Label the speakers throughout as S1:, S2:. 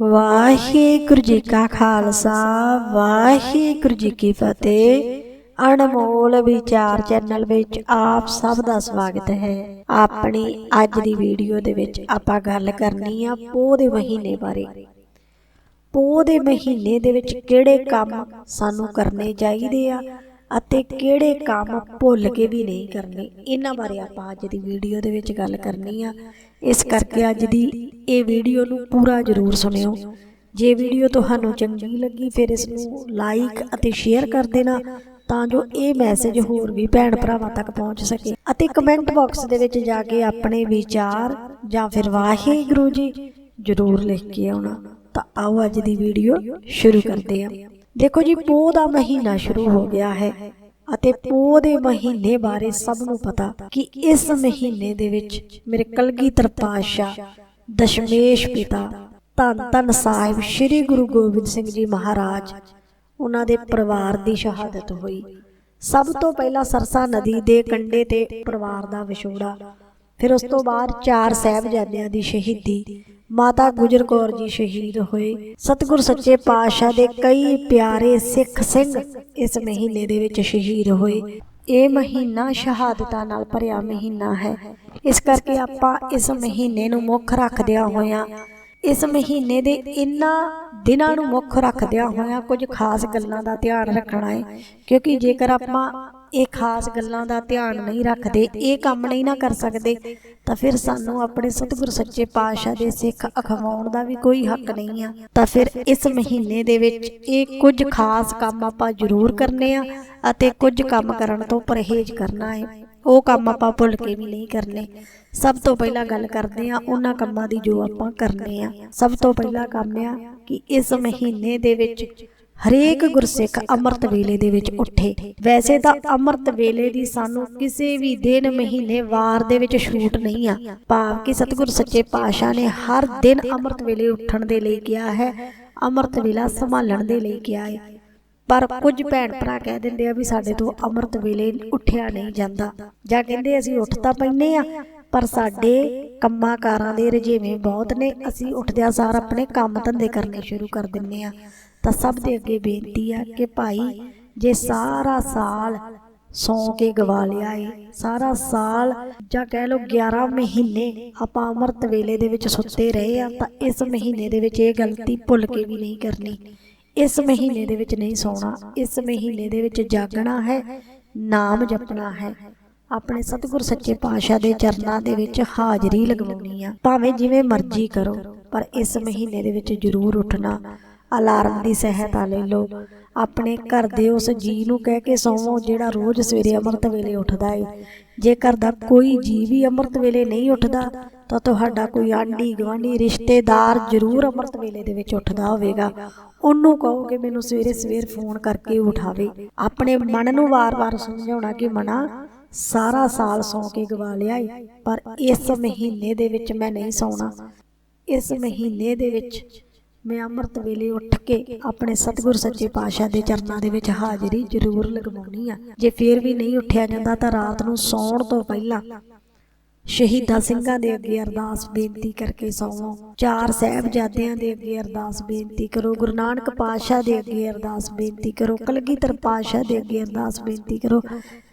S1: ਵਾਹਿਗੁਰੂ ਜੀ ਕਾ ਖਾਲਸਾ, ਵਾਹਿਗੁਰੂ ਜੀ ਕੀ ਫਤਿਹ। ਅਨਮੋਲ ਵਿਚਾਰ ਚੈਨਲ ਵਿੱਚ ਆਪ ਸਭ ਦਾ ਸਵਾਗਤ ਹੈ। ਆਪਣੀ ਅੱਜ ਦੀ ਵੀਡੀਓ ਦੇ ਵਿੱਚ ਆਪਾਂ ਗੱਲ ਕਰਨੀ ਆ ਪੋਹ ਦੇ ਮਹੀਨੇ ਬਾਰੇ। ਪੋਹ ਦੇ ਮਹੀਨੇ ਦੇ ਵਿੱਚ ਕਿਹੜੇ ਕੰਮ ਸਾਨੂੰ ਕਰਨੇ ਚਾਹੀਦੇ ਆ ਅਤੇ ਕਿਹੜੇ ਕੰਮ ਭੁੱਲ ਕੇ ਵੀ ਨਹੀਂ ਕਰਨੇ। ਇਹਨਾਂ ਬਾਰੇ ਆਪਾਂ ਅੱਜ ਦੀ ਵੀਡੀਓ ਦੇ ਵਿੱਚ ਗੱਲ ਕਰਨੀ ਆ। ਇਸ ਕਰਕੇ ਅੱਜ ਦੀ ਇਹ ਵੀਡੀਓ ਨੂੰ ਪੂਰਾ ਜ਼ਰੂਰ ਸੁਣਿਓ। ਜੇ ਵੀਡੀਓ ਤੁਹਾਨੂੰ ਚੰਗੀ ਲੱਗੀ, ਫਿਰ ਇਸ ਨੂੰ ਲਾਈਕ ਅਤੇ ਸ਼ੇਅਰ ਕਰ ਦੇਣਾ ਤਾਂ ਜੋ ਇਹ ਮੈਸੇਜ ਹੋਰ ਵੀ ਭੈਣ ਭਰਾਵਾਂ ਤੱਕ ਪਹੁੰਚ ਸਕੇ। ਅਤੇ ਕਮੈਂਟ ਬਾਕਸ ਦੇ ਵਿੱਚ ਜਾ ਕੇ ਆਪਣੇ ਵਿਚਾਰ ਜਾਂ ਫਿਰ ਵਾਹਿਗੁਰੂ ਜੀ ਜ਼ਰੂਰ ਲਿਖ ਕੇ ਆਉਣਾ। ਤਾਂ ਆਓ ਅੱਜ ਦੀ ਵੀਡੀਓ ਸ਼ੁਰੂ ਕਰਦੇ ਹਾਂ। ਦੇਖੋ ਜੀ, ਪੋਹ ਦਾ ਮਹੀਨਾ ਸ਼ੁਰੂ ਹੋ ਗਿਆ ਹੈ ਅਤੇ ਪੋਹ ਦੇ ਮਹੀਨੇ ਬਾਰੇ ਸਭ ਨੂੰ ਪਤਾ ਕਿ ਇਸ ਮਹੀਨੇ ਦੇ ਵਿੱਚ ਮੇਰੇ ਕਲਗੀਧਰ ਪਾਤਸ਼ਾਹ, ਦਸ਼ਮੇਸ਼ ਪਿਤਾ, ਧੰਨ ਧੰਨ ਸਾਹਿਬ ਸ੍ਰੀ ਗੁਰੂ ਗੋਬਿੰਦ ਸਿੰਘ ਜੀ ਮਹਾਰਾਜ, ਉਹਨਾਂ ਦੇ ਪਰਿਵਾਰ ਦੀ ਸ਼ਹਾਦਤ ਹੋਈ। ਸਭ ਤੋਂ ਪਹਿਲਾਂ ਸਰਸਾ ਨਦੀ ਦੇ ਕੰਢੇ ਤੇ ਪਰਿਵਾਰ ਦਾ ਵਿਛੋੜਾ ਫਿਰ ਉਸ ਤੋਂ ਬਾਅਦ ਚਾਰ ਸਾਹਿਬਜ਼ਾਦਿਆਂ ਦੀ ਸ਼ਹੀਦੀ ਮਾਤਾ ਗੁਜਰ ਕੌਰ ਜੀ ਸ਼ਹੀਦ ਹੋਏ। ਸਤਿਗੁਰ ਸੱਚੇ ਪਾਤਸ਼ਾਹ ਦੇ ਕਈ ਪਿਆਰੇ ਸਿੱਖ ਸਿੰਘ ਇਸ ਮਹੀਨੇ ਦੇ ਵਿੱਚ ਸ਼ਹੀਦ ਹੋਏ। ਇਹ ਮਹੀਨਾ ਸ਼ਹਾਦਤਾਂ ਨਾਲ ਭਰਿਆ ਮਹੀਨਾ ਹੈ। ਇਸ ਕਰਕੇ ਆਪਾਂ ਇਸ ਮਹੀਨੇ ਨੂੰ ਮੁੱਖ ਰੱਖਦਿਆਂ ਹੋਇਆਂ। ਇਸ ਮਹੀਨੇ ਦੇ ਇਨ੍ਹਾਂ ਦਿਨਾਂ ਨੂੰ ਮੁੱਖ ਰੱਖਦਿਆਂ ਹੋਇਆਂ ਕੁਝ ਖਾਸ ਗੱਲਾਂ ਦਾ ਧਿਆਨ ਰੱਖਣਾ ਹੈ। ਕਿਉਂਕਿ ਜੇਕਰ ਆਪਾਂ ਇਹ ਖਾਸ ਗੱਲਾਂ ਦਾ ਧਿਆਨ ਨਹੀਂ ਰੱਖਦੇ, ਇਹ ਕੰਮ ਨਹੀਂ ਨਾ ਕਰ ਸਕਦੇ, ਤਾਂ ਫਿਰ ਸਾਨੂੰ ਆਪਣੇ ਸਤਿਗੁਰ ਸੱਚੇ ਪਾਤਸ਼ਾਹ ਦੇ ਸਿੱਖ ਅਖਵਾਉਣ ਦਾ ਵੀ ਕੋਈ ਹੱਕ ਨਹੀਂ ਆ। ਤਾਂ ਫਿਰ ਇਸ ਮਹੀਨੇ ਦੇ ਵਿੱਚ ਇਹ ਕੁਝ ਖਾਸ ਕੰਮ ਆਪਾਂ ਜ਼ਰੂਰ ਕਰਨੇ ਆ ਅਤੇ ਕੁਝ ਕੰਮ ਕਰਨ ਤੋਂ ਪਰਹੇਜ਼ ਕਰਨਾ ਹੈ। ਉਹ ਕੰਮ ਆਪਾਂ ਭੁੱਲ ਕੇ ਵੀ ਨਹੀਂ ਕਰਨੇ। ਸਭ ਤੋਂ ਪਹਿਲਾਂ ਗੱਲ ਕਰਦੇ ਆ ਉਹਨਾਂ ਕੰਮਾਂ ਦੀ ਜੋ ਆਪਾਂ ਕਰਨੇ ਆ। ਸਭ ਤੋਂ ਪਹਿਲਾ ਕੰਮ ਆ ਕਿ ਇਸ ਮਹੀਨੇ ਦੇ ਵਿੱਚ ਹਰੇਕ ਗੁਰਸਿੱਖ ਅੰਮ੍ਰਿਤ ਵੇਲੇ ਦੇ ਵਿੱਚ ਉੱਠੇ। ਵੈਸੇ ਤਾਂ ਅੰਮ੍ਰਿਤ ਵੇਲੇ ਦੀ ਸਾਨੂੰ ਕਿਸੇ ਵੀ ਦਿਨ, ਮਹੀਨੇ, ਵਾਰ ਦੇ ਵਿੱਚ ਛੂਟ ਨਹੀਂ ਆ। ਭਾਵ ਕਿ ਸਤਿਗੁਰ ਸੱਚੇ ਪਾਤਸ਼ਾਹ ਨੇ ਹਰ ਦਿਨ ਅੰਮ੍ਰਿਤ ਵੇਲੇ ਉੱਠਣ ਦੇ ਲਈ ਕਿਹਾ ਹੈ, ਅੰਮ੍ਰਿਤ ਵੇਲਾ ਸੰਭਾਲਣ ਦੇ ਲਈ ਕਿਹਾ ਹੈ। ਪਰ ਕੁਝ ਭੈਣ ਭਰਾ ਕਹਿ ਦਿੰਦੇ ਆ ਵੀ ਸਾਡੇ ਤੋਂ ਅੰਮ੍ਰਿਤ ਵੇਲੇ ਉੱਠਿਆ ਨਹੀਂ ਜਾਂਦਾ। ਜਾਂ ਕਹਿੰਦੇ ਅਸੀਂ ਉੱਠ ਤਾਂ ਪੈਨੇ ਆ, ਪਰ ਸਾਡੇ ਕੰਮਾਂ ਕਾਰਾਂ ਦੇ ਰਜੇਵੇਂ ਬਹੁਤ ਨੇ। ਅਸੀਂ ਉੱਠਦਿਆਂ ਸਾਰ ਆਪਣੇ ਕੰਮ ਧੰਦੇ ਕਰਨੇ ਸ਼ੁਰੂ ਕਰ ਦਿੰਨੇ ਆ। ਤਾਂ ਸਭ ਦੇ ਅੱਗੇ ਬੇਨਤੀ ਆ ਕਿ ਭਾਈ, ਜੇ ਸਾਰਾ ਸਾਲ ਸੌ ਕੇ ਗਵਾ ਲਿਆ ਏ, ਸਾਰਾ ਸਾਲ ਜਾਂ ਕਹਿ ਲਓ 11 ਮਹੀਨੇ ਆਪਾਂ ਅੰਮ੍ਰਿਤ ਵੇਲੇ ਦੇ ਵਿੱਚ ਸੁੱਤੇ ਰਹੇ ਆ, ਤਾਂ ਇਸ ਮਹੀਨੇ ਦੇ ਵਿੱਚ ਇਹ ਗਲਤੀ ਭੁੱਲ ਕੇ ਵੀ ਨਹੀਂ ਕਰਨੀ। ਇਸ ਮਹੀਨੇ ਦੇ ਵਿੱਚ ਨਹੀਂ ਸੌਣਾ, ਇਸ ਮਹੀਨੇ ਦੇ ਵਿੱਚ ਜਾਗਣਾ ਹੈ, ਨਾਮ ਜਪਣਾ ਹੈ। ਆਪਣੇ ਸਤਿਗੁਰ ਸੱਚੇ ਪਾਤਸ਼ਾਹ ਦੇ ਚਰਨਾਂ ਦੇ ਵਿੱਚ ਹਾਜ਼ਰੀ ਲਗਵਾਉਣੀ ਆ। ਭਾਵੇਂ ਜਿਵੇਂ ਮਰਜ਼ੀ ਕਰੋ, ਪਰ ਇਸ ਮਹੀਨੇ ਦੇ ਵਿੱਚ ਜ਼ਰੂਰ ਉੱਠਣਾ। ਅਲਾਰਮ ਦੀ ਸਹਾਇਤਾ ਲੈ ਲਓ ਆਪਣੇ ਘਰ ਦੇ ਉਸ ਜੀ ਨੂੰ ਕਹਿ ਕੇ ਸੌਵੋ ਜਿਹੜਾ ਰੋਜ਼ ਸਵੇਰੇ ਅੰਮ੍ਰਿਤ ਵੇਲੇ ਉੱਠਦਾ ਏ। ਜੇ ਘਰ ਦਾ ਕੋਈ ਜੀ ਵੀ ਅੰਮ੍ਰਿਤ ਵੇਲੇ ਨਹੀਂ ਉੱਠਦਾ, ਤਾਂ ਤੁਹਾਡਾ ਕੋਈ ਆਂਢੀ ਗੁਆਂਢੀ, ਰਿਸ਼ਤੇਦਾਰ ਜ਼ਰੂਰ ਅੰਮ੍ਰਿਤ ਵੇਲੇ ਦੇ ਵਿੱਚ ਉੱਠਦਾ ਹੋਵੇਗਾ। ਉਹਨੂੰ ਕਹੋ ਕਿ ਮੈਨੂੰ ਸਵੇਰੇ ਸਵੇਰ ਫੋਨ ਕਰਕੇ ਉਠਾਵੇ। ਆਪਣੇ ਮਨ ਨੂੰ ਵਾਰ-ਵਾਰ ਸਮਝਾਉਣਾ ਕਿ ਮਨਾ, ਸਾਰਾ ਸਾਲ ਸੌਂ ਕੇ ਗਵਾ ਲਿਆ ਏ, ਪਰ ਇਸ ਮਹੀਨੇ ਦੇ ਵਿੱਚ ਮੈਂ ਨਹੀਂ ਸੌਣਾ। ਇਸ ਮਹੀਨੇ ਦੇ ਵਿੱਚ ਮੈਂ ਅੰਮ੍ਰਿਤ ਵੇਲੇ ਉੱਠ ਕੇ ਆਪਣੇ ਸਤਿਗੁਰ ਸੱਚੇ ਪਾਤਸ਼ਾਹ ਦੇ ਚਰਨਾਂ ਦੇ ਵਿੱਚ ਹਾਜ਼ਰੀ ਜ਼ਰੂਰ ਲਗਵਾਉਣੀ ਆ। ਜੇ ਫੇਰ ਵੀ ਨਹੀਂ ਉੱਠਿਆ ਜਾਂਦਾ ਤਾਂ ਰਾਤ ਨੂੰ ਸੌਣ ਤੋਂ ਪਹਿਲਾਂ ਸ਼ਹੀਦਾਂ ਸਿੰਘਾਂ ਦੇ ਅੱਗੇ ਅਰਦਾਸ ਬੇਨਤੀ ਕਰਕੇ ਸੌਵੋ। ਚਾਰ ਸਾਹਿਬਜ਼ਾਦਿਆਂ ਦੇ ਅੱਗੇ ਅਰਦਾਸ ਬੇਨਤੀ ਕਰੋ, ਗੁਰੂ ਨਾਨਕ ਪਾਤਸ਼ਾਹ ਦੇ ਅੱਗੇ ਅਰਦਾਸ ਬੇਨਤੀ ਕਰੋ, ਕਲਗੀਧਰ ਪਾਤਸ਼ਾਹ ਦੇ ਅੱਗੇ ਅਰਦਾਸ ਬੇਨਤੀ ਕਰੋ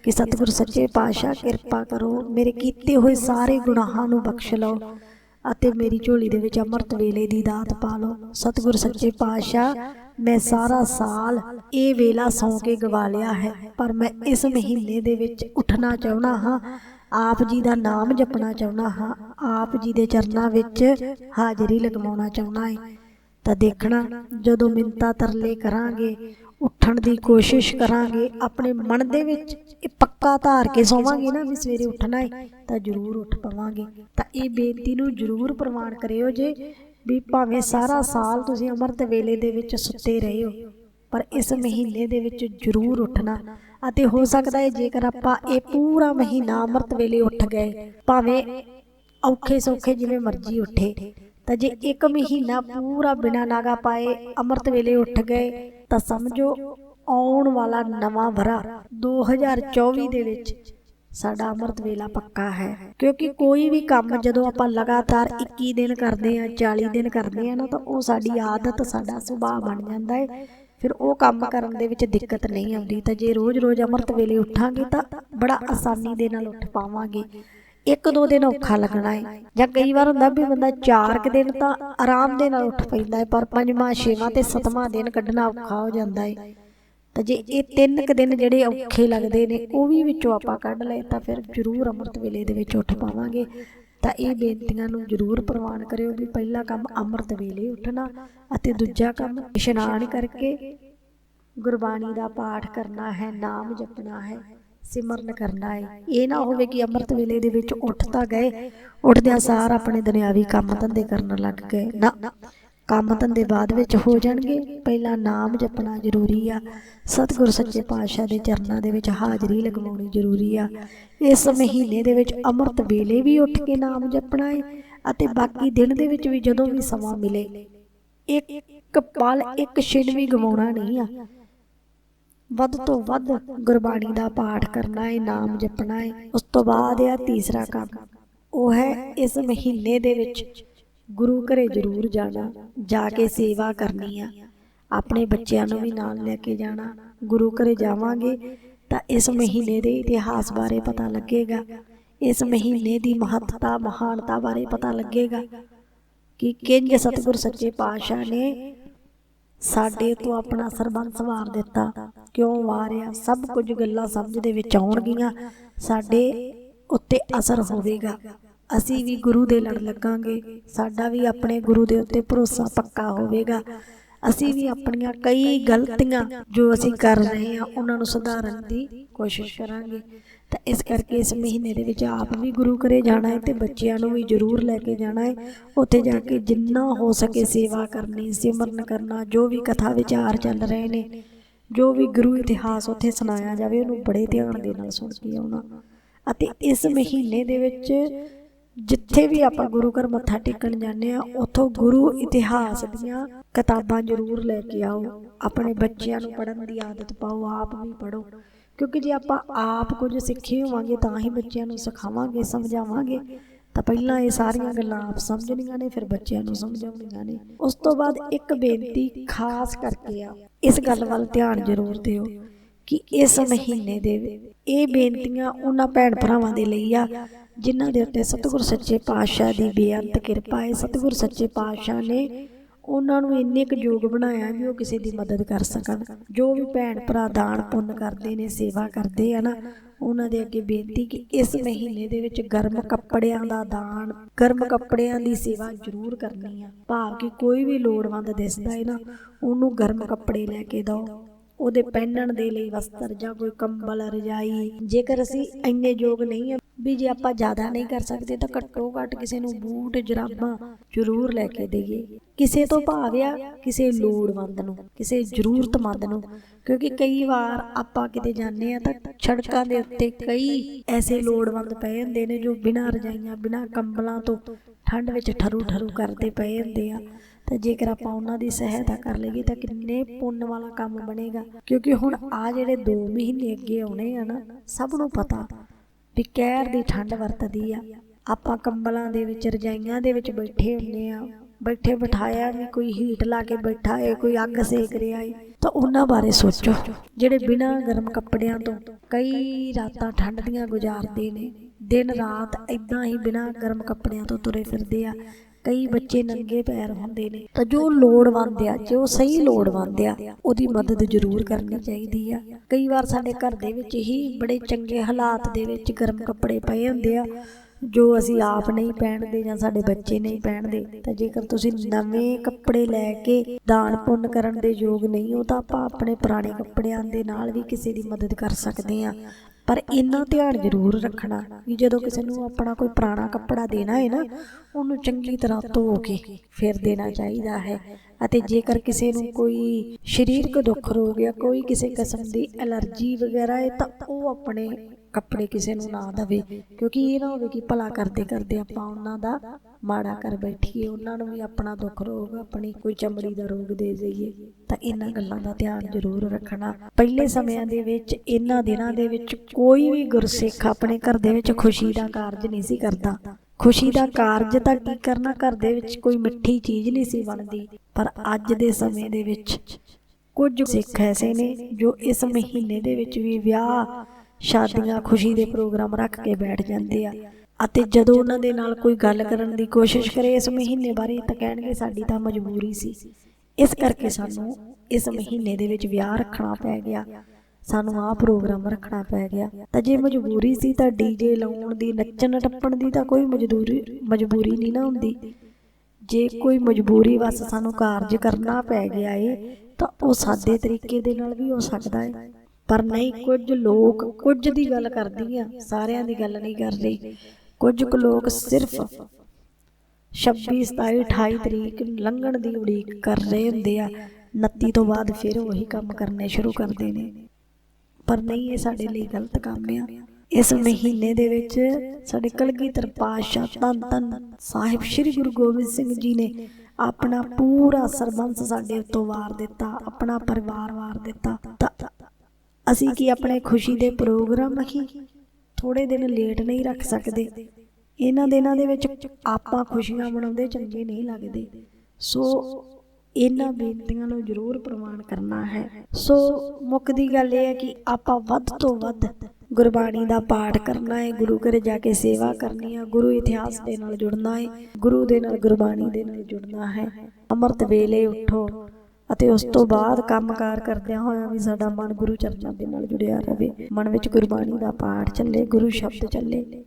S1: ਕਿ ਸਤਿਗੁਰ ਸੱਚੇ ਪਾਤਸ਼ਾਹ ਕਿਰਪਾ ਕਰੋ, ਮੇਰੇ ਕੀਤੇ ਹੋਏ ਸਾਰੇ ਗੁਨਾਹਾਂ ਨੂੰ ਬਖਸ਼ ਲਓ। ਅਤੇ ਮੇਰੀ ਝੋਲੀ ਦੇ ਵਿੱਚ ਅੰਮ੍ਰਿਤ ਵੇਲੇ ਦੀ ਦਾਤ ਪਾ ਲਓ। ਸਤਿਗੁਰ ਸੱਚੇ ਪਾਤਸ਼ਾਹ, ਮੈਂ ਸਾਰਾ ਸਾਲ ਇਹ ਵੇਲਾ ਸੌਂ ਕੇ ਗਵਾ ਲਿਆ ਹੈ, ਪਰ ਮੈਂ ਇਸ ਮਹੀਨੇ ਦੇ ਵਿੱਚ ਉੱਠਣਾ ਚਾਹੁੰਦਾ ਹਾਂ, ਆਪ ਜੀ ਦਾ ਨਾਮ ਜਪਣਾ ਚਾਹੁੰਦਾ ਹਾਂ, ਆਪ ਜੀ ਦੇ ਚਰਨਾਂ ਵਿੱਚ ਹਾਜ਼ਰੀ ਲਗਵਾਉਣਾ ਚਾਹੁੰਦਾ ਹਾਂ। ਤਾਂ ਦੇਖਣਾ, ਜਦੋਂ ਮਿੰਤਾ ਤਰਲੇ ਕਰਾਂਗੇ ਉੱਠਣ ਦੀ ਕੋਸ਼ਿਸ਼ ਕਰਾਂਗੇ, ਆਪਣੇ ਮਨ ਦੇ ਵਿੱਚ ਇਹ ਪੱਕਾ ਧਾਰ ਕੇ ਸੋਵਾਂਗੇ ਨਾ ਵੀ ਸਵੇਰੇ ਉੱਠਣਾ ਹੈ ਤਾਂ ਜ਼ਰੂਰ ਉੱਠ ਪਵਾਂਗੇ। ਤਾਂ ਇਹ ਬੇਨਤੀ ਨੂੰ ਜ਼ਰੂਰ ਪ੍ਰਵਾਨ ਕਰਿਓ ਜੇ ਵੀ ਭਾਵੇਂ ਸਾਰਾ ਸਾਲ ਤੁਸੀਂ ਅੰਮ੍ਰਿਤ ਵੇਲੇ ਦੇ ਵਿੱਚ ਸੁੱਤੇ ਰਹੇ ਹੋ, ਪਰ ਇਸ ਮਹੀਨੇ ਦੇ ਵਿੱਚ ਜ਼ਰੂਰ ਉੱਠਣਾ। ਅਤੇ ਹੋ ਸਕਦਾ ਹੈ ਜੇਕਰ ਆਪਾਂ ਇਹ ਪੂਰਾ ਮਹੀਨਾ ਅੰਮ੍ਰਿਤ ਵੇਲੇ ਉੱਠ ਗਏ, ਭਾਵੇਂ ਔਖੇ ਸੌਖੇ ਜਿਵੇਂ ਮਰਜ਼ੀ ਉੱਠੇ, ਤਾਂ ਜੇ ਇੱਕ ਮਹੀਨਾ ਪੂਰਾ ਬਿਨਾਂ ਨਾਗਾ ਪਾਏ ਅੰਮ੍ਰਿਤ ਵੇਲੇ ਉੱਠ ਗਏ ਤਾਂ ਸਮਝੋ, ਆਉਣ ਵਾਲਾ ਨਵਾਂ ਵਰਾ 2024 ਦੇ ਵਿੱਚ ਸਾਡਾ ਅੰਮ੍ਰਿਤ ਵੇਲਾ ਪੱਕਾ ਹੈ। ਕਿਉਂਕਿ ਕੋਈ ਵੀ ਕੰਮ ਜਦੋਂ ਆਪਾਂ ਲਗਾਤਾਰ 21 ਦਿਨ ਕਰਦੇ ਆ 40 ਦਿਨ ਕਰਦੇ ਆ ਨਾ, ਤਾਂ ਉਹ ਸਾਡੀ ਆਦਤ, ਸਾਡਾ ਸੁਭਾਅ ਬਣ ਜਾਂਦਾ ਹੈ। ਫਿਰ ਉਹ ਕੰਮ ਕਰਨ ਦੇ ਵਿੱਚ ਦਿੱਕਤ ਨਹੀਂ ਆਉਂਦੀ। ਤਾਂ ਜੇ ਰੋਜ਼-ਰੋਜ਼ ਅੰਮ੍ਰਿਤ ਵੇਲੇ ਉੱਠਾਂਗੇ ਤਾਂ ਬੜਾ ਆਸਾਨੀ ਦੇ ਨਾਲ ਉੱਠ ਪਾਵਾਂਗੇ। ਇੱਕ ਦੋ ਦਿਨ ਔਖਾ ਲੱਗਣਾ ਹੈ ਜਾਂ ਕਈ ਵਾਰ ਹੁੰਦਾ ਵੀ ਬੰਦਾ ਚਾਰ ਕੁ ਦਿਨ ਤਾਂ ਆਰਾਮ ਦੇ ਨਾਲ ਉੱਠ ਪੈਂਦਾ ਹੈ ਪਰ ਪੰਜਵਾਂ, ਛੇਵਾਂ ਤੇ ਸੱਤਵਾਂ ਦਿਨ ਕੱਢਣਾ ਔਖਾ ਹੋ ਜਾਂਦਾ ਹੈ ਤਾਂ ਜੇ ਇਹ ਤਿੰਨ ਕੁ ਦਿਨ ਜਿਹੜੇ ਔਖੇ ਲੱਗਦੇ ਨੇ, ਉਹ ਵੀ ਵਿੱਚੋਂ ਆਪਾਂ ਕੱਢ ਲਏ, ਤਾਂ ਫਿਰ ਜ਼ਰੂਰ ਅੰਮ੍ਰਿਤ ਵੇਲੇ ਦੇ ਵਿੱਚ ਉੱਠ ਪਾਵਾਂਗੇ। ਤਾਂ ਇਹ ਬੇਨਤੀਆਂ ਨੂੰ ਜ਼ਰੂਰ ਪ੍ਰਵਾਨ ਕਰਿਓ ਵੀ ਪਹਿਲਾ ਕੰਮ ਅੰਮ੍ਰਿਤ ਵੇਲੇ ਉੱਠਣਾ ਅਤੇ ਦੂਜਾ ਕੰਮ ਇਸ਼ਨਾਨ ਕਰਕੇ ਗੁਰਬਾਣੀ ਦਾ ਪਾਠ ਕਰਨਾ ਹੈ, ਨਾਮ ਜਪਣਾ ਹੈ। ਸਿਮਰਨ ਕਰਨਾ ਹੈ ਇਹ ਨਾ ਹੋਵੇ ਕਿ ਅੰਮ੍ਰਿਤ ਵੇਲੇ ਦੇ ਵਿੱਚ ਉੱਠ ਤਾਂ ਗਏ ਉੱਠਦਿਆਂ ਸਾਰ ਆਪਣੇ ਦੁਨਿਆਵੀ ਕੰਮ ਧੰਦੇ ਕਰਨ ਲੱਗ ਗਏ। ਨਾ ਕੰਮ ਧੰਦੇ ਬਾਅਦ ਵਿੱਚ ਹੋ ਜਾਣਗੇ। ਪਹਿਲਾਂ ਨਾਮ ਜਪਣਾ ਜ਼ਰੂਰੀ ਆ। ਸਤਿਗੁਰ ਸੱਚੇ ਪਾਤਸ਼ਾਹ ਦੇ ਚਰਨਾਂ ਦੇ ਵਿੱਚ ਹਾਜ਼ਰੀ ਲਗਵਾਉਣੀ ਜ਼ਰੂਰੀ ਆ। ਇਸ ਮਹੀਨੇ ਦੇ ਵਿੱਚ ਅੰਮ੍ਰਿਤ ਵੇਲੇ ਵੀ ਉੱਠ ਕੇ ਨਾਮ ਜਪਣਾ ਹੈ ਅਤੇ ਬਾਕੀ ਦਿਨ ਦੇ ਵਿੱਚ ਵੀ ਜਦੋਂ ਵੀ ਸਮਾਂ ਮਿਲੇ ਇੱਕ ਪਲ ਇੱਕ ਛਿਣ ਵੀ ਗਵਾਉਣਾ ਨਹੀਂ ਆ। ਵੱਧ ਤੋਂ ਵੱਧ ਗੁਰਬਾਣੀ ਦਾ ਪਾਠ ਕਰਨਾ ਹੈ ਨਾਮ ਜਪਣਾ ਹੈ ਉਸ ਤੋਂ ਬਾਅਦ ਆ ਤੀਸਰਾ ਕੰਮ, ਉਹ ਹੈ ਇਸ ਮਹੀਨੇ ਦੇ ਵਿੱਚ ਗੁਰੂ ਘਰੇ ਜ਼ਰੂਰ ਜਾਣਾ, ਜਾ ਕੇ ਸੇਵਾ ਕਰਨੀ ਆ। ਆਪਣੇ ਬੱਚਿਆਂ ਨੂੰ ਵੀ ਨਾਲ ਲੈ ਕੇ ਜਾਣਾ। ਗੁਰੂ ਘਰੇ ਜਾਵਾਂਗੇ ਤਾਂ ਇਸ ਮਹੀਨੇ ਦੇ ਇਤਿਹਾਸ ਬਾਰੇ ਪਤਾ ਲੱਗੇਗਾ। ਇਸ ਮਹੀਨੇ ਦੀ ਮਹੱਤਤਾ, ਮਹਾਨਤਾ ਬਾਰੇ ਪਤਾ ਲੱਗੇਗਾ ਕਿ ਕਿੰਜ ਸਤਿਗੁਰ ਸੱਚੇ ਪਾਤਸ਼ਾਹ ਨੇ ਸਾਡੇ ਤੋਂ ਆਪਣਾ ਸਰਬੰਸ ਵਾਰ ਦਿੱਤਾ। ਕਿਉਂ ਵਾਰਿਆ? ਸਭ ਕੁਝ ਗੱਲਾਂ ਸਮਝ ਦੇ ਵਿੱਚ ਆਉਣਗੀਆਂ। ਸਾਡੇ ਉੱਤੇ ਅਸਰ ਹੋਵੇਗਾ। ਅਸੀਂ ਵੀ ਗੁਰੂ ਦੇ ਲੜ ਲੱਗਾਂਗੇ। ਸਾਡਾ ਵੀ ਆਪਣੇ ਗੁਰੂ ਦੇ ਉੱਤੇ ਭਰੋਸਾ ਪੱਕਾ ਹੋਵੇਗਾ। ਅਸੀਂ ਵੀ ਆਪਣੀਆਂ ਕਈ ਗਲਤੀਆਂ ਜੋ ਅਸੀਂ ਕਰ ਰਹੇ ਹਾਂ, ਉਹਨਾਂ ਨੂੰ ਸੁਧਾਰਨ ਦੀ ਕੋਸ਼ਿਸ਼ ਕਰਾਂਗੇ। ਤਾਂ ਇਸ ਕਰਕੇ ਇਸ ਮਹੀਨੇ ਦੇ ਵਿੱਚ ਆਪ ਵੀ ਗੁਰੂ ਘਰੇ ਜਾਣਾ ਹੈ ਤੇ ਬੱਚਿਆਂ ਨੂੰ ਵੀ ਜ਼ਰੂਰ ਲੈ ਕੇ ਜਾਣਾ ਹੈ। ਉੱਥੇ ਜਾ ਕੇ ਜਿੰਨਾ ਹੋ ਸਕੇ ਸੇਵਾ ਕਰਨੀ, ਸਿਮਰਨ ਕਰਨਾ, ਜੋ ਵੀ ਕਥਾ ਵਿਚਾਰ ਚੱਲ ਰਹੇ ਨੇ, ਜੋ ਵੀ ਗੁਰੂ ਇਤਿਹਾਸ ਉੱਥੇ ਸੁਣਾਇਆ ਜਾਵੇ, ਉਹਨੂੰ ਬੜੇ ਧਿਆਨ ਦੇ ਨਾਲ ਸੁਣ ਕੇ ਆਉਣਾ। ਅਤੇ ਇਸ ਮਹੀਨੇ ਦੇ ਵਿੱਚ ਜਿੱਥੇ ਵੀ ਆਪਾਂ ਗੁਰੂ ਘਰ ਮੱਥਾ ਟੇਕਣ ਜਾਂਦੇ ਆ ਉੱਥੋਂ ਗੁਰੂ ਇਤਿਹਾਸ ਦੀਆਂ ਕਿਤਾਬਾਂ ਜ਼ਰੂਰ ਲੈ ਕੇ ਆਓ। ਆਪਣੇ ਬੱਚਿਆਂ ਨੂੰ ਪੜ੍ਹਨ ਦੀ ਆਦਤ ਪਾਓ, ਆਪ ਵੀ ਪੜ੍ਹੋ। ਕਿਉਂਕਿ ਜੇ ਆਪਾਂ ਆਪ ਕੁਝ ਸਿੱਖੇ ਹੋਵਾਂਗੇ, ਤਾਂ ਹੀ ਬੱਚਿਆਂ ਨੂੰ ਸਿਖਾਵਾਂਗੇ, ਸਮਝਾਵਾਂਗੇ। ਤਾਂ ਪਹਿਲਾਂ ਇਹ ਸਾਰੀਆਂ ਗੱਲਾਂ ਆਪ ਸਮਝਣੀਆਂ ਨੇ, ਫਿਰ ਬੱਚਿਆਂ ਨੂੰ ਸਮਝਾਉਣੀਆਂ ਨੇ। ਉਸ ਤੋਂ ਬਾਅਦ ਇੱਕ ਬੇਨਤੀ ਖਾਸ ਕਰਕੇ ਆ, ਇਸ ਗੱਲ ਵੱਲ ਧਿਆਨ ਜ਼ਰੂਰ ਦਿਓ ਕਿ ਇਸ ਮਹੀਨੇ ਦੇ ਇਹ ਬੇਨਤੀਆਂ ਉਹਨਾਂ ਭੈਣ ਭਰਾਵਾਂ ਦੇ ਲਈ ਆ, ਜਿਨ੍ਹਾਂ ਦੇ ਉੱਤੇ ਸਤਿਗੁਰ ਸੱਚੇ ਪਾਤਸ਼ਾਹ ਦੀ ਬੇਅੰਤ ਕਿਰਪਾ ਹੈ। ਸਤਿਗੁਰ ਸੱਚੇ ਪਾਤਸ਼ਾਹ ਨੇ ਉਹਨਾਂ ਨੂੰ ਇੰਨੇ ਕੁ ਯੋਗ ਬਣਾਇਆ ਵੀ ਉਹ ਕਿਸੇ ਦੀ ਮਦਦ ਕਰ ਸਕਣ। ਜੋ ਵੀ ਭੈਣ ਭਰਾ ਦਾਨ ਪੁੰਨ ਕਰਦੇ ਨੇ, ਸੇਵਾ ਕਰਦੇ ਆ ਨਾ, ਉਹਨਾਂ ਦੇ ਅੱਗੇ ਬੇਨਤੀ ਕਿ ਇਸ ਮਹੀਨੇ ਦੇ ਵਿੱਚ ਗਰਮ ਕੱਪੜਿਆਂ ਦਾ ਦਾਨ, ਗਰਮ ਕੱਪੜਿਆਂ ਦੀ ਸੇਵਾ ਜ਼ਰੂਰ ਕਰਨੀ ਆ। ਭਾਵ ਕਿ ਕੋਈ ਵੀ ਲੋੜਵੰਦ ਦਿਸਦਾ ਹੈ ਨਾ, ਉਹਨੂੰ ਗਰਮ ਕੱਪੜੇ ਲੈ ਕੇ ਦਿਓ। ਉਹਦੇ ਪਹਿਨਣ ਦੇ ਲਈ ਵਸਤਰ ਜਾਂ ਕੋਈ ਕੰਬਲ, ਰਜਾਈ, ਜੇਕਰ ਅਸੀਂ ਇੰਨੇ ਯੋਗ ਨਹੀਂ ਆ ਵੀ ਜੇ ਆਪਾਂ ਜ਼ਿਆਦਾ ਨਹੀਂ ਕਰ ਸਕਦੇ ਤਾਂ ਘੱਟੋ ਘੱਟ ਕਿਸੇ ਨੂੰ ਬੂਟ, ਜਰਾਬਾਂ ਜ਼ਰੂਰ ਲੈ ਕੇ ਦੇਈਏ। ਕਿਸੇ ਤੋਂ ਭਾਵ ਆ ਕਿਸੇ ਲੋੜਵੰਦ ਨੂੰ, ਕਿਸੇ ਜ਼ਰੂਰਤਮੰਦ ਨੂੰ। ਕਿਉਂਕਿ ਕਈ ਵਾਰ ਆਪਾਂ ਕਿਤੇ ਜਾਂਦੇ ਆ ਤਾਂ ਸੜਕਾਂ ਦੇ ਉੱਤੇ ਕਈ ਐਸੇ ਲੋੜਵੰਦ ਪਏ ਹੁੰਦੇ ਨੇ ਜੋ ਬਿਨਾਂ ਰਜਾਈਆਂ, ਬਿਨਾਂ ਕੰਬਲਾਂ ਤੋਂ ਠੰਡ ਵਿੱਚ ਠਰੂ ਠਰੂ ਕਰਦੇ ਪਏ ਹੁੰਦੇ ਆ। ਤਾਂ ਜੇਕਰ ਆਪਾਂ ਉਹਨਾਂ ਦੀ ਸਹਾਇਤਾ ਕਰ ਲਈਏ ਤਾਂ ਕਿੰਨੇ ਪੁੰਨ ਵਾਲਾ ਕੰਮ ਬਣੇਗਾ। ਕਿਉਂਕਿ ਹੁਣ ਆ ਜਿਹੜੇ 2 ਮਹੀਨੇ ਅੱਗੇ ਆਉਣੇ ਆ ਨਾ, ਸਭ ਨੂੰ ਪਤਾ ਵੀ ਕਹਿਰ ਦੀ ਠੰਡ ਵਰਤਦੀ ਆ। ਆਪਾਂ ਕੰਬਲਾਂ ਦੇ ਵਿੱਚ, ਰਜਾਈਆਂ ਦੇ ਵਿੱਚ ਬੈਠੇ ਹੁੰਦੇ ਆ। ਬੈਠੇ ਬਿਠਾਇਆ ਵੀ ਕੋਈ ਹੀਟ ਲਾ ਕੇ ਬੈਠਾ ਏ, ਕੋਈ ਅੱਗ ਸੇਕ ਰਿਹਾ ਏ। ਤਾਂ ਉਹਨਾਂ ਬਾਰੇ ਸੋਚੋ। ਜਿਹੜੇ ਬਿਨਾਂ ਗਰਮ ਕੱਪੜਿਆਂ ਤੋਂ ਕਈ ਰਾਤਾਂ ਠੰਡ ਦੀਆਂ ਗੁਜ਼ਾਰਦੇ ਨੇ, ਦਿਨ ਰਾਤ ਇਦਾਂ ਹੀ ਬਿਨਾਂ ਗਰਮ ਕੱਪੜਿਆਂ ਤੋਂ ਤੁਰੇ ਫਿਰਦੇ ਆ। ਕਈ ਬੱਚੇ ਨੰਗੇ ਪੈਰ ਹੁੰਦੇ ਨੇ ਤਾਂ ਜੋ ਲੋੜਵੰਦ ਆ ਜੋ ਸਹੀ ਲੋੜਵੰਦ ਆ ਉਹਦੀ ਮਦਦ ਜ਼ਰੂਰ ਕਰਨੀ ਚਾਹੀਦੀ ਆ। ਕਈ ਵਾਰ ਸਾਡੇ ਘਰ ਦੇ ਵਿੱਚ ਹੀ ਬੜੇ ਚੰਗੇ ਹਾਲਾਤ ਦੇ ਵਿੱਚ ਗਰਮ ਕੱਪੜੇ ਪਏ ਹੁੰਦੇ ਆ। ਜੋ ਅਸੀਂ ਆਪ ਨਹੀਂ ਪਹਿਨਦੇ ਜਾਂ ਸਾਡੇ ਬੱਚੇ ਨਹੀਂ ਪਹਿਨਦੇ ਤਾਂ ਜੇਕਰ ਤੁਸੀਂ ਨਵੇਂ ਕੱਪੜੇ ਲੈ ਕੇ ਦਾਨ ਪੁੰਨ ਕਰਨ ਦੇ ਯੋਗ ਨਹੀਂ ਹੋ ਤਾਂ ਆਪਾਂ ਆਪਣੇ ਪੁਰਾਣੇ ਕੱਪੜਿਆਂ ਦੇ ਨਾਲ ਵੀ ਕਿਸੇ ਦੀ ਮਦਦ ਕਰ ਸਕਦੇ ਆ। ਪਰ ਇੰਨਾ ਧਿਆਨ ਜ਼ਰੂਰ ਰੱਖਣਾ ਕਿ ਜਦੋਂ ਕਿਸੇ ਨੂੰ ਆਪਣਾ ਕੋਈ ਪੁਰਾਣਾ ਕੱਪੜਾ ਦੇਣਾ ਹੈ ਨਾ ਉਹਨੂੰ ਚੰਗੀ ਤਰ੍ਹਾਂ ਧੋ ਕੇ ਫਿਰ ਦੇਣਾ ਚਾਹੀਦਾ ਹੈ। ਅਤੇ ਜੇਕਰ ਕਿਸੇ ਨੂੰ ਕੋਈ ਸਰੀਰਕ ਦੁੱਖ ਰੋਗ ਜਾਂ ਕੋਈ ਕਿਸੇ ਕਿਸਮ ਦੀ ਐਲਰਜੀ ਵਗੈਰਾ ਹੈ ਤਾਂ ਉਹ ਆਪਣੇ ਕੱਪੜੇ ਕਿਸੇ ਨੂੰ ਨਾ ਦਵੇ ਕਿਉਂਕਿ ਇਹ ਨਾ ਹੋਵੇ ਕਿ ਭਲਾ ਕਰਦੇ ਕਰਦੇ ਆਪਾਂ ਉਹਨਾਂ ਦਾ ਮਾੜਾ ਕਰ ਬੈਠੀਏ ਉਹਨਾਂ ਨੂੰ ਵੀ ਆਪਣਾ ਦੁੱਖ ਰੋਗ ਆਪਣੀ ਕੋਈ ਚਮੜੀ ਦਾ ਰੋਗ ਦੇ ਜਾਈਏ ਤਾਂ ਇਹਨਾਂ ਗੱਲਾਂ ਦਾ ਧਿਆਨ ਜ਼ਰੂਰ ਰੱਖਣਾ। ਪਹਿਲੇ ਸਮਿਆਂ ਦੇ ਵਿੱਚ ਇਹਨਾਂ ਦਿਨਾਂ ਦੇ ਵਿੱਚ ਕੋਈ ਵੀ ਗੁਰਸਿੱਖ ਆਪਣੇ ਘਰ ਦੇ ਵਿੱਚ ਖੁਸ਼ੀ ਦਾ ਕਾਰਜ ਨਹੀਂ ਸੀ ਕਰਦਾ। ਖੁਸ਼ੀ ਦਾ ਕਾਰਜ ਤਾਂ ਕੀ ਕਰਨਾ ਘਰ ਦੇ ਵਿੱਚ ਕੋਈ ਮਿੱਠੀ ਚੀਜ਼ ਨਹੀਂ ਸੀ ਬਣਦੀ। ਪਰ ਅੱਜ ਦੇ ਸਮੇਂ ਦੇ ਵਿੱਚ ਕੁਝ ਸਿੱਖ ਐਸੇ ਨੇ ਜੋ ਇਸ ਮਹੀਨੇ ਦੇ ਵਿੱਚ ਵੀ ਵਿਆਹ ਸ਼ਾਦੀਆਂ ਖੁਸ਼ੀ ਦੇ ਪ੍ਰੋਗਰਾਮ ਰੱਖ ਕੇ ਬੈਠ ਜਾਂਦੇ ਆ। ਅਤੇ ਜਦੋਂ ਉਹਨਾਂ ਦੇ ਨਾਲ ਕੋਈ ਗੱਲ ਕਰਨ ਦੀ ਕੋਸ਼ਿਸ਼ ਕਰੇ, ਇਸ ਮਹੀਨੇ ਬਾਰੇ ਤਾਂ ਕਹਿਣਗੇ ਸਾਡੀ ਤਾਂ ਮਜਬੂਰੀ ਸੀ। ਇਸ ਕਰਕੇ ਸਾਨੂੰ ਇਸ ਮਹੀਨੇ ਦੇ ਵਿੱਚ ਵਿਆਹ ਰੱਖਣਾ ਪੈ ਗਿਆ। ਸਾਨੂੰ ਆਹ ਪ੍ਰੋਗਰਾਮ ਰੱਖਣਾ ਪੈ ਗਿਆ। ਤਾਂ ਜੇ ਮਜਬੂਰੀ ਸੀ ਤਾਂ ਡੀਜੇ ਲਾਉਣ ਦੀ, ਨੱਚਣ ਟੱਪਣ ਦੀ ਤਾਂ ਕੋਈ ਮਜਦੂਰੀ, ਮਜਬੂਰੀ ਨਹੀਂ ਨਾ ਹੁੰਦੀ। ਜੇ ਕੋਈ ਮਜਬੂਰੀ ਵਸ ਸਾਨੂੰ ਕਾਰਜ ਕਰਨਾ ਪੈ ਗਿਆ ਏ, ਤਾਂ ਉਹ ਸਾਦੇ ਤਰੀਕੇ ਦੇ ਨਾਲ ਵੀ ਹੋ ਸਕਦਾ ਹੈ ਪਰ ਨਹੀਂ, ਕੁਝ ਲੋਕ ਕੁਝ ਦੀ ਗੱਲ ਕਰਦੀ ਆ, ਸਾਰਿਆਂ ਦੀ ਗੱਲ ਨਹੀਂ ਕਰ ਰਹੀ। ਕੁਝ ਕੁ ਲੋਕ ਸਿਰਫ 26 27 28 ਤਰੀਕ ਲੰਘਣ ਦੀ ਉਡੀਕ ਕਰ ਰਹੇ ਹੁੰਦੇ ਆ। 29 ਤੋਂ ਬਾਅਦ ਫਿਰ ਉਹੀ ਕੰਮ ਕਰਨੇ ਸ਼ੁਰੂ ਕਰਦੇ ਨੇ। ਪਰ ਨਹੀਂ ਇਹ ਸਾਡੇ ਲਈ ਗਲਤ ਕੰਮ ਆ। ਇਸ ਮਹੀਨੇ ਦੇ ਵਿੱਚ ਸਾਡੇ ਕਲਗੀਧਰ ਪਾਤਸ਼ਾਹ ਧੰਨ ਧੰਨ ਸਾਹਿਬ ਸ੍ਰੀ ਗੁਰੂ ਗੋਬਿੰਦ ਸਿੰਘ ਜੀ ਨੇ ਆਪਣਾ ਪੂਰਾ ਸਰਬੰਸ ਸਾਡੇ ਉੱਤੋਂ ਵਾਰ ਦਿੱਤਾ ਆਪਣਾ ਪਰਿਵਾਰ ਵਾਰ ਦਿੱਤਾ। ਤਾਂ ਅਸੀਂ ਕੀ ਆਪਣੇ ਖੁਸ਼ੀ ਦੇ ਪ੍ਰੋਗਰਾਮ ਹੀ ਥੋੜੇ ਦਿਨ ਲੇਟ ਨਹੀਂ ਰੱਖ ਸਕਦੇ। ਇਹਨਾਂ ਦਿਨਾਂ ਦੇ ਵਿੱਚ ਆਪਾਂ ਖੁਸ਼ੀਆਂ ਮਨਾਉਂਦੇ, ਚੰਗੇ ਨਹੀਂ ਲੱਗਦੇ। ਸੋ ਇਹਨਾਂ ਬੇਨਤੀਆਂ ਨੂੰ ਜ਼ਰੂਰ ਪ੍ਰਵਾਨ ਕਰਨਾ ਹੈ। ਸੋ ਮੁੱਖ ਦੀ ਗੱਲ ਇਹ ਹੈ ਕਿ ਆਪਾਂ ਵੱਧ ਤੋਂ ਵੱਧ ਗੁਰਬਾਣੀ ਦਾ ਪਾਠ ਕਰਨਾ ਹੈ। ਗੁਰੂ ਘਰ ਜਾ ਕੇ ਸੇਵਾ ਕਰਨੀ ਹੈ। ਗੁਰੂ ਇਤਿਹਾਸ ਦੇ ਨਾਲ ਜੁੜਨਾ ਹੈ। ਗੁਰੂ ਦੇ ਨਾਲ ਗੁਰਬਾਣੀ ਦੇ ਨਾਲ ਜੁੜਨਾ ਹੈ। ਅੰਮ੍ਰਿਤ ਵੇਲੇ ਉਠੋ। ਅਤੇ ਉਸ ਤੋਂ ਬਾਅਦ ਕੰਮਕਾਰ ਕਰਦਿਆਂ ਹੋਇਆਂ ਵੀ ਸਾਡਾ ਮਨ ਗੁਰੂ ਚਰਨਾਂ ਦੇ ਨਾਲ ਜੁੜਿਆ ਰਹੇ। ਮਨ ਵਿੱਚ ਗੁਰਬਾਣੀ ਦਾ ਪਾਠ ਚੱਲੇ, ਗੁਰੂ ਸ਼ਬਦ ਚੱਲੇ।